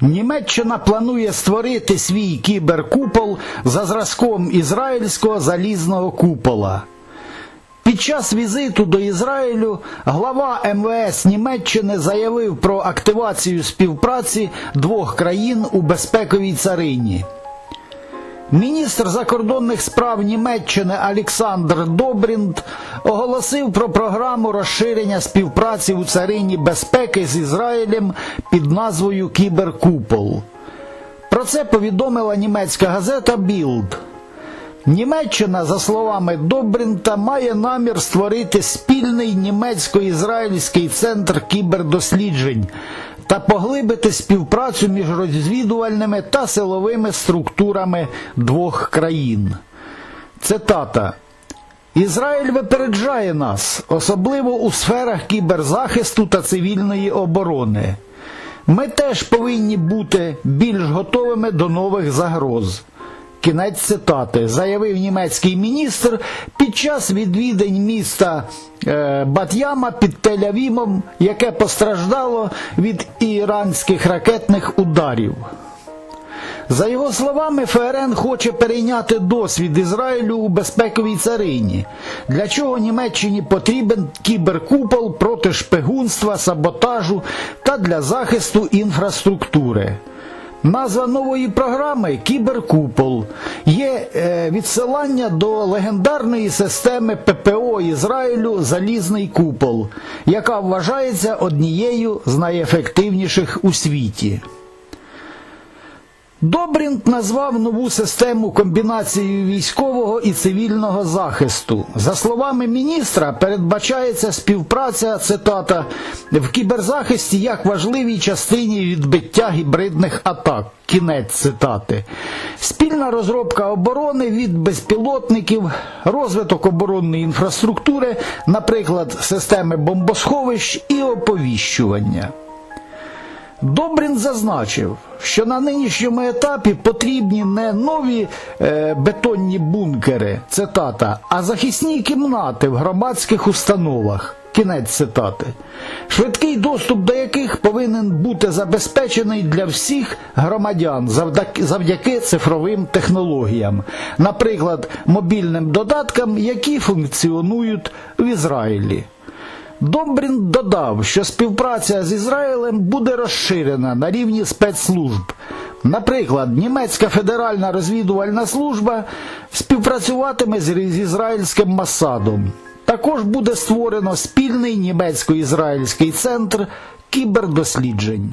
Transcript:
Німеччина планує створити свій кіберкупол за зразком ізраїльського залізного купола. Під час візиту до Ізраїлю глава МВС Німеччини заявив про активацію співпраці двох країн у безпековій царині. Міністр закордонних справ Німеччини Олександр Добрінд оголосив про програму розширення співпраці у царині безпеки з Ізраїлем під назвою Кіберкупол. Про це повідомила німецька газета Білд. Німеччина, за словами Добрінта, має намір створити спільний німецько-ізраїльський центр кібердосліджень та поглибити співпрацю між розвідувальними та силовими структурами двох країн. Цитата. Ізраїль випереджає нас, особливо у сферах кіберзахисту та цивільної оборони. Ми теж повинні бути більш готовими до нових загроз. Кінець цитати заявив німецький міністр під час відвідань міста е, Бат'яма під Тель-Авімом, яке постраждало від іранських ракетних ударів. За його словами, ФРН хоче перейняти досвід Ізраїлю у безпековій царині, для чого Німеччині потрібен кіберкупол проти шпигунства, саботажу та для захисту інфраструктури. Назва нової програми Кіберкупол є е, відсилання до легендарної системи ППО Ізраїлю Залізний купол, яка вважається однією з найефективніших у світі. Добрінт назвав нову систему комбінацією військового і цивільного захисту. За словами міністра, передбачається співпраця цитата в кіберзахисті як важливій частині відбиття гібридних атак. Кінець цитати. Спільна розробка оборони від безпілотників, розвиток оборонної інфраструктури, наприклад, системи бомбосховищ і оповіщування. Добрін зазначив, що на нинішньому етапі потрібні не нові е, бетонні бункери, цитата, а захисні кімнати в громадських установах. Кінець цитати. Швидкий доступ до яких повинен бути забезпечений для всіх громадян завдяки, цифровим технологіям, наприклад, мобільним додаткам, які функціонують в Ізраїлі. Домбрін додав, що співпраця з Ізраїлем буде розширена на рівні спецслужб. Наприклад, Німецька федеральна розвідувальна служба співпрацюватиме з ізраїльським Масадом. Також буде створено спільний німецько-ізраїльський центр кібердосліджень.